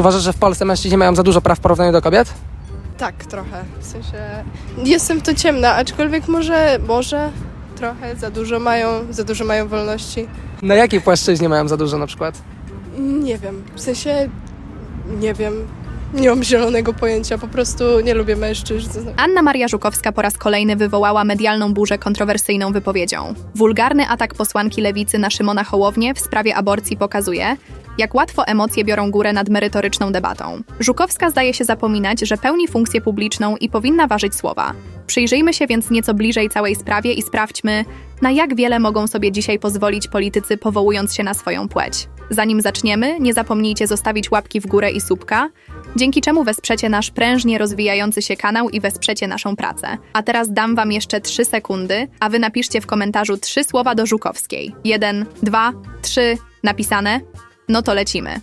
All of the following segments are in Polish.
Czy uważasz, że w Polsce mężczyźni mają za dużo praw w porównaniu do kobiet? Tak, trochę. W sensie jestem to ciemna, aczkolwiek może, może trochę za dużo mają, za dużo mają wolności. Na jakiej płaszczyźnie mają za dużo na przykład? Nie wiem, w sensie nie wiem. Nie mam zielonego pojęcia, po prostu nie lubię mężczyzn. Anna Maria Żukowska po raz kolejny wywołała medialną burzę kontrowersyjną wypowiedzią. Wulgarny atak posłanki lewicy na Szymona Hołownię w sprawie aborcji pokazuje, jak łatwo emocje biorą górę nad merytoryczną debatą. Żukowska zdaje się zapominać, że pełni funkcję publiczną i powinna ważyć słowa. Przyjrzyjmy się więc nieco bliżej całej sprawie i sprawdźmy, na jak wiele mogą sobie dzisiaj pozwolić politycy powołując się na swoją płeć. Zanim zaczniemy, nie zapomnijcie zostawić łapki w górę i słupka, dzięki czemu wesprzecie nasz prężnie rozwijający się kanał i wesprzecie naszą pracę. A teraz dam wam jeszcze 3 sekundy, a wy napiszcie w komentarzu trzy słowa do Żukowskiej. Jeden, dwa, trzy, napisane? No to lecimy.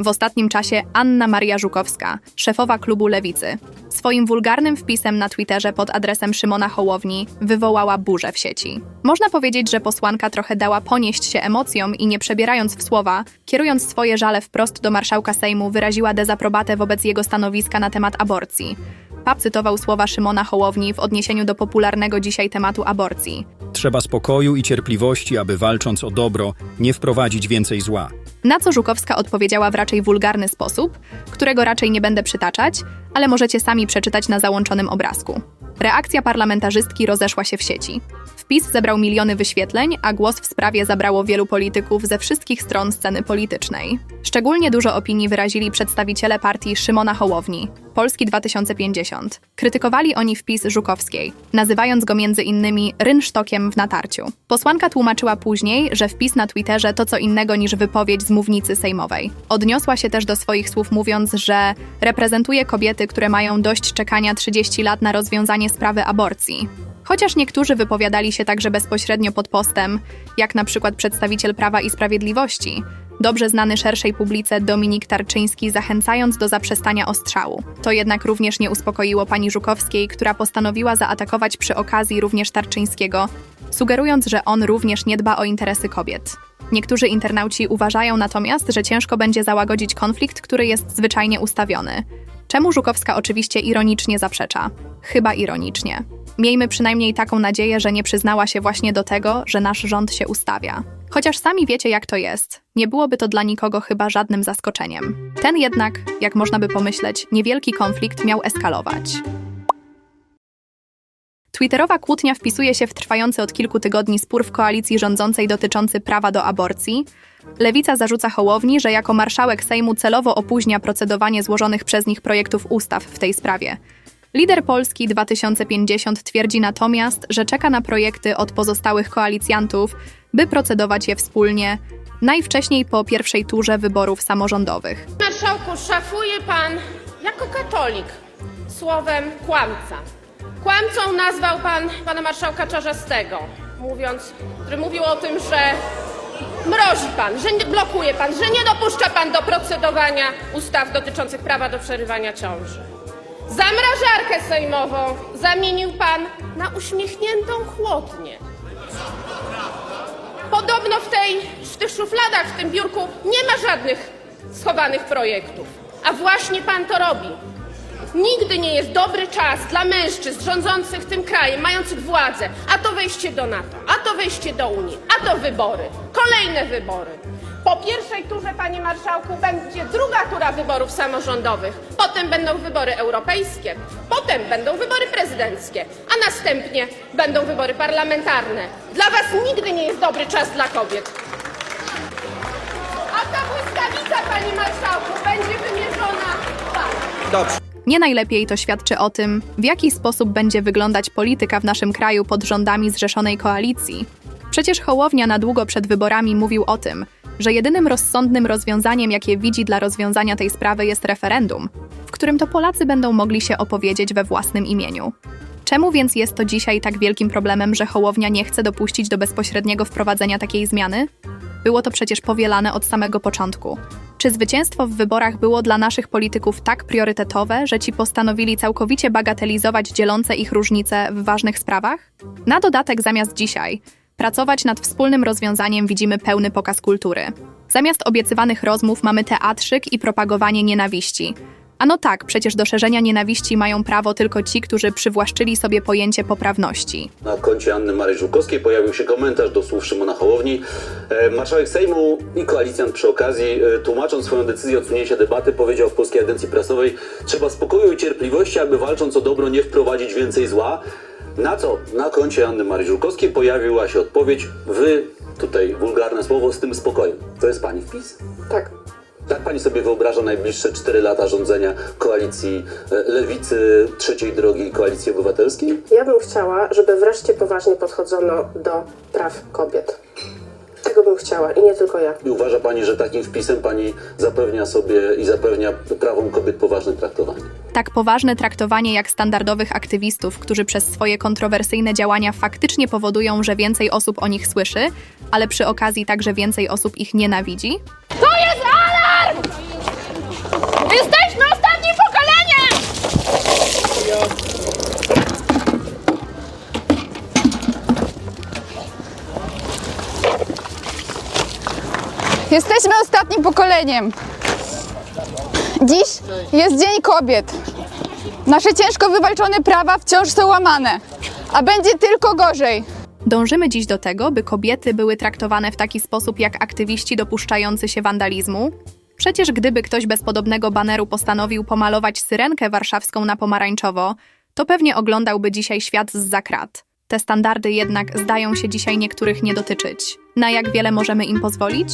W ostatnim czasie Anna Maria Żukowska, szefowa klubu Lewicy, swoim wulgarnym wpisem na Twitterze pod adresem Szymona Hołowni wywołała burzę w sieci. Można powiedzieć, że posłanka trochę dała ponieść się emocjom i nie przebierając w słowa, kierując swoje żale wprost do marszałka Sejmu, wyraziła dezaprobatę wobec jego stanowiska na temat aborcji. Pap cytował słowa Szymona Hołowni w odniesieniu do popularnego dzisiaj tematu aborcji. Trzeba spokoju i cierpliwości, aby walcząc o dobro, nie wprowadzić więcej zła. Na co Żukowska odpowiedziała w raczej wulgarny sposób, którego raczej nie będę przytaczać, ale możecie sami przeczytać na załączonym obrazku. Reakcja parlamentarzystki rozeszła się w sieci. Wpis zebrał miliony wyświetleń, a głos w sprawie zabrało wielu polityków ze wszystkich stron sceny politycznej. Szczególnie dużo opinii wyrazili przedstawiciele partii Szymona Hołowni, Polski 2050. Krytykowali oni wpis Żukowskiej, nazywając go między innymi rynsztokiem w natarciu. Posłanka tłumaczyła później, że wpis na Twitterze to co innego niż wypowiedź z mównicy sejmowej. Odniosła się też do swoich słów mówiąc, że reprezentuje kobiety, które mają dość czekania 30 lat na rozwiązanie sprawy aborcji. Chociaż niektórzy wypowiadali się także bezpośrednio pod postem, jak na przykład przedstawiciel Prawa i Sprawiedliwości, dobrze znany szerszej publice Dominik Tarczyński, zachęcając do zaprzestania ostrzału. To jednak również nie uspokoiło pani Żukowskiej, która postanowiła zaatakować przy okazji również Tarczyńskiego, sugerując, że on również nie dba o interesy kobiet. Niektórzy internauci uważają natomiast, że ciężko będzie załagodzić konflikt, który jest zwyczajnie ustawiony. Czemu Żukowska oczywiście ironicznie zaprzecza? Chyba ironicznie. Miejmy przynajmniej taką nadzieję, że nie przyznała się właśnie do tego, że nasz rząd się ustawia. Chociaż sami wiecie, jak to jest. Nie byłoby to dla nikogo chyba żadnym zaskoczeniem. Ten jednak, jak można by pomyśleć, niewielki konflikt miał eskalować. Twitterowa kłótnia wpisuje się w trwający od kilku tygodni spór w koalicji rządzącej dotyczący prawa do aborcji. Lewica zarzuca Hołowni, że jako marszałek Sejmu celowo opóźnia procedowanie złożonych przez nich projektów ustaw w tej sprawie. Lider Polski 2050 twierdzi natomiast, że czeka na projekty od pozostałych koalicjantów, by procedować je wspólnie, najwcześniej po pierwszej turze wyborów samorządowych. Marszałku, szafuje pan jako katolik słowem kłamca. Kłamcą nazwał pan pana marszałka Czarzastego, mówiąc, który mówił o tym, że mrozi pan, że nie- blokuje pan, że nie dopuszcza pan do procedowania ustaw dotyczących prawa do przerywania ciąży. Zamrażarkę sejmową zamienił pan na uśmiechniętą chłodnię. Podobno w, tej, w tych szufladach, w tym biurku nie ma żadnych schowanych projektów. A właśnie pan to robi. Nigdy nie jest dobry czas dla mężczyzn rządzących tym krajem, mających władzę. A to wejście do NATO, a to wejście do Unii, a to wybory. Kolejne wybory. Po pierwszej turze, panie marszałku, będzie druga tura wyborów samorządowych. Potem będą wybory europejskie, potem będą wybory prezydenckie, a następnie będą wybory parlamentarne. Dla was nigdy nie jest dobry czas dla kobiet. A ta błyskawica, panie marszałku, będzie wymierzona w was. Dobrze. Nie najlepiej to świadczy o tym, w jaki sposób będzie wyglądać polityka w naszym kraju pod rządami zrzeszonej koalicji. Przecież Hołownia na długo przed wyborami mówił o tym, że jedynym rozsądnym rozwiązaniem, jakie widzi dla rozwiązania tej sprawy, jest referendum, w którym to Polacy będą mogli się opowiedzieć we własnym imieniu. Czemu więc jest to dzisiaj tak wielkim problemem, że Hołownia nie chce dopuścić do bezpośredniego wprowadzenia takiej zmiany? Było to przecież powielane od samego początku. Czy zwycięstwo w wyborach było dla naszych polityków tak priorytetowe, że ci postanowili całkowicie bagatelizować dzielące ich różnice w ważnych sprawach? Na dodatek zamiast dzisiaj, Pracować nad wspólnym rozwiązaniem widzimy pełny pokaz kultury. Zamiast obiecywanych rozmów mamy teatrzyk i propagowanie nienawiści. A no tak, przecież do szerzenia nienawiści mają prawo tylko ci, którzy przywłaszczyli sobie pojęcie poprawności. Na koncie Anny Marii Żukowskiej pojawił się komentarz do słów Szymona Hołowni. E, Marszałek Sejmu i koalicjant przy okazji, e, tłumacząc swoją decyzję odsunięcia debaty, powiedział w Polskiej Agencji Prasowej trzeba spokoju i cierpliwości, aby walcząc o dobro nie wprowadzić więcej zła. Na co na koncie Anny Marii Żukowskiej pojawiła się odpowiedź wy, tutaj wulgarne słowo, z tym spokojem. To jest pani wpis? Tak. Tak pani sobie wyobraża najbliższe 4 lata rządzenia koalicji e, lewicy, trzeciej drogi i koalicji obywatelskiej? Ja bym chciała, żeby wreszcie poważnie podchodzono do praw kobiet. Tego bym chciała i nie tylko ja. I uważa Pani, że takim wpisem Pani zapewnia sobie i zapewnia prawom kobiet poważne traktowanie? Tak poważne traktowanie jak standardowych aktywistów, którzy przez swoje kontrowersyjne działania faktycznie powodują, że więcej osób o nich słyszy, ale przy okazji także więcej osób ich nienawidzi? To jest alarm! Jesteśmy ostatnim pokoleniem! Jesteśmy ostatnim pokoleniem. Dziś jest Dzień Kobiet. Nasze ciężko wywalczone prawa wciąż są łamane, a będzie tylko gorzej. Dążymy dziś do tego, by kobiety były traktowane w taki sposób jak aktywiści dopuszczający się wandalizmu? Przecież gdyby ktoś bez podobnego baneru postanowił pomalować syrenkę warszawską na pomarańczowo, to pewnie oglądałby dzisiaj świat z zakrat. Te standardy jednak zdają się dzisiaj niektórych nie dotyczyć. Na jak wiele możemy im pozwolić?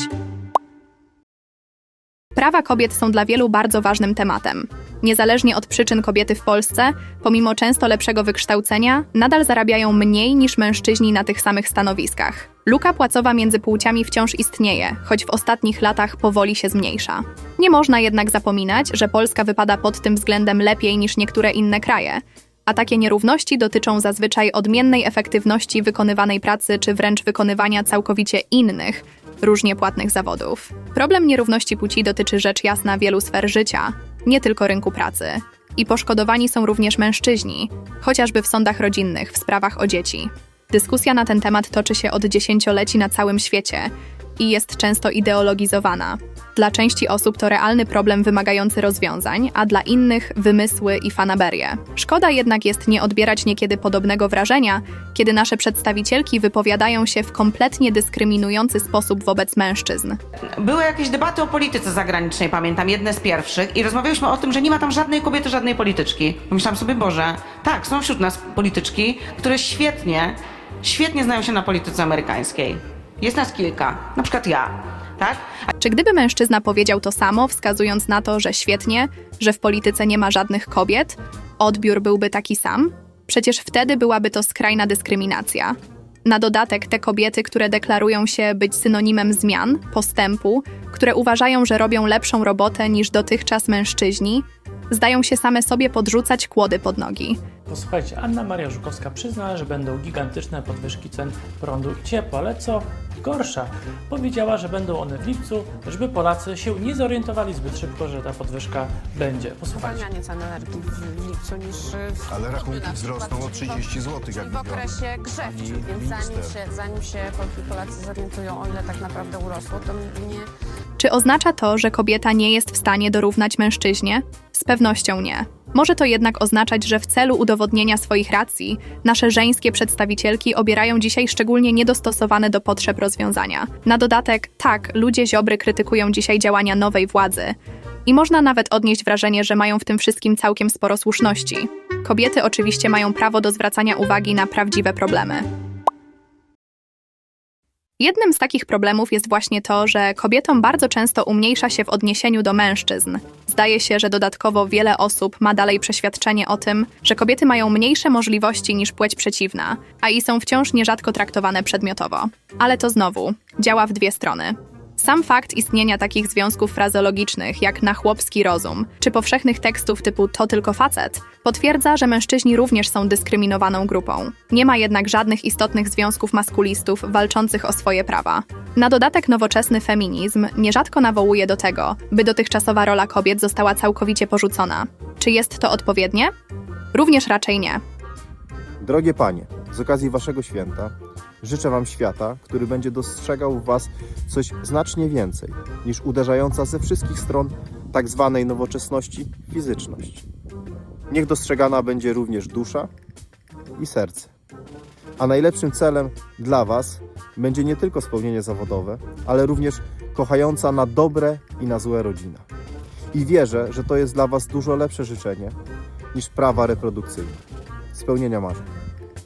Prawa kobiet są dla wielu bardzo ważnym tematem. Niezależnie od przyczyn kobiety w Polsce, pomimo często lepszego wykształcenia, nadal zarabiają mniej niż mężczyźni na tych samych stanowiskach. Luka płacowa między płciami wciąż istnieje, choć w ostatnich latach powoli się zmniejsza. Nie można jednak zapominać, że Polska wypada pod tym względem lepiej niż niektóre inne kraje, a takie nierówności dotyczą zazwyczaj odmiennej efektywności wykonywanej pracy czy wręcz wykonywania całkowicie innych, różnie płatnych zawodów. Problem nierówności płci dotyczy rzecz jasna wielu sfer życia, nie tylko rynku pracy. I poszkodowani są również mężczyźni, chociażby w sądach rodzinnych w sprawach o dzieci. Dyskusja na ten temat toczy się od dziesięcioleci na całym świecie i jest często ideologizowana. Dla części osób to realny problem wymagający rozwiązań, a dla innych wymysły i fanaberie. Szkoda jednak jest nie odbierać niekiedy podobnego wrażenia, kiedy nasze przedstawicielki wypowiadają się w kompletnie dyskryminujący sposób wobec mężczyzn. Były jakieś debaty o polityce zagranicznej, pamiętam, jedne z pierwszych, i rozmawialiśmy o tym, że nie ma tam żadnej kobiety, żadnej polityczki. Pomyślałam sobie, Boże, tak, są wśród nas polityczki, które świetnie, świetnie znają się na polityce amerykańskiej. Jest nas kilka, na przykład ja, tak? Czy gdyby mężczyzna powiedział to samo, wskazując na to, że świetnie, że w polityce nie ma żadnych kobiet, odbiór byłby taki sam? Przecież wtedy byłaby to skrajna dyskryminacja. Na dodatek te kobiety, które deklarują się być synonimem zmian, postępu, które uważają, że robią lepszą robotę niż dotychczas mężczyźni, zdają się same sobie podrzucać kłody pod nogi. Posłuchajcie, Anna Maria Żukowska przyznała, że będą gigantyczne podwyżki cen prądu i ciepła, ale co gorsza, powiedziała, że będą one w lipcu, żeby Polacy się nie zorientowali zbyt szybko, że ta podwyżka będzie. Posłuchajcie. Zwalnianie cen energii w, lipcu niż w, Ale rachunki wzrosną o 30 zł, jak w okresie grzewczym, więc zanim się, zanim się Polki i Polacy zorientują, o ile tak naprawdę urosło, to nie, Czy oznacza to, że kobieta nie jest w stanie dorównać mężczyźnie? Z pewnością nie. Może to jednak oznaczać, że w celu udowodnienia swoich racji, nasze żeńskie przedstawicielki obierają dzisiaj szczególnie niedostosowane do potrzeb rozwiązania. Na dodatek, tak, ludzie ziobry krytykują dzisiaj działania nowej władzy. I można nawet odnieść wrażenie, że mają w tym wszystkim całkiem sporo słuszności. Kobiety oczywiście mają prawo do zwracania uwagi na prawdziwe problemy. Jednym z takich problemów jest właśnie to, że kobietom bardzo często umniejsza się w odniesieniu do mężczyzn. Zdaje się, że dodatkowo wiele osób ma dalej przeświadczenie o tym, że kobiety mają mniejsze możliwości niż płeć przeciwna, a i są wciąż nierzadko traktowane przedmiotowo. Ale to znowu działa w dwie strony. Sam fakt istnienia takich związków frazeologicznych jak na chłopski rozum, czy powszechnych tekstów typu to tylko facet, potwierdza, że mężczyźni również są dyskryminowaną grupą. Nie ma jednak żadnych istotnych związków maskulistów walczących o swoje prawa. Na dodatek nowoczesny feminizm nierzadko nawołuje do tego, by dotychczasowa rola kobiet została całkowicie porzucona. Czy jest to odpowiednie? Również raczej nie. Drogie panie, z okazji waszego święta Życzę Wam świata, który będzie dostrzegał w Was coś znacznie więcej niż uderzająca ze wszystkich stron tak zwanej nowoczesności fizyczność. Niech dostrzegana będzie również dusza i serce. A najlepszym celem dla Was będzie nie tylko spełnienie zawodowe, ale również kochająca na dobre i na złe rodzina. I wierzę, że to jest dla Was dużo lepsze życzenie niż prawa reprodukcyjne. Spełnienia marzeń.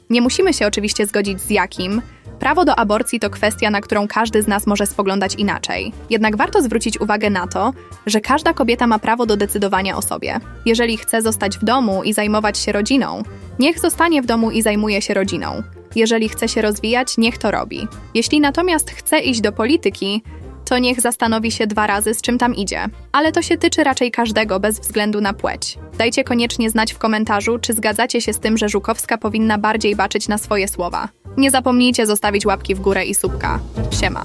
Nie musimy się oczywiście zgodzić z jakim. Prawo do aborcji to kwestia, na którą każdy z nas może spoglądać inaczej. Jednak warto zwrócić uwagę na to, że każda kobieta ma prawo do decydowania o sobie. Jeżeli chce zostać w domu i zajmować się rodziną, niech zostanie w domu i zajmuje się rodziną. Jeżeli chce się rozwijać, niech to robi. Jeśli natomiast chce iść do polityki, to niech zastanowi się dwa razy, z czym tam idzie. Ale to się tyczy raczej każdego, bez względu na płeć. Dajcie koniecznie znać w komentarzu, czy zgadzacie się z tym, że Żukowska powinna bardziej baczyć na swoje słowa. Nie zapomnijcie zostawić łapki w górę i subka. Siema.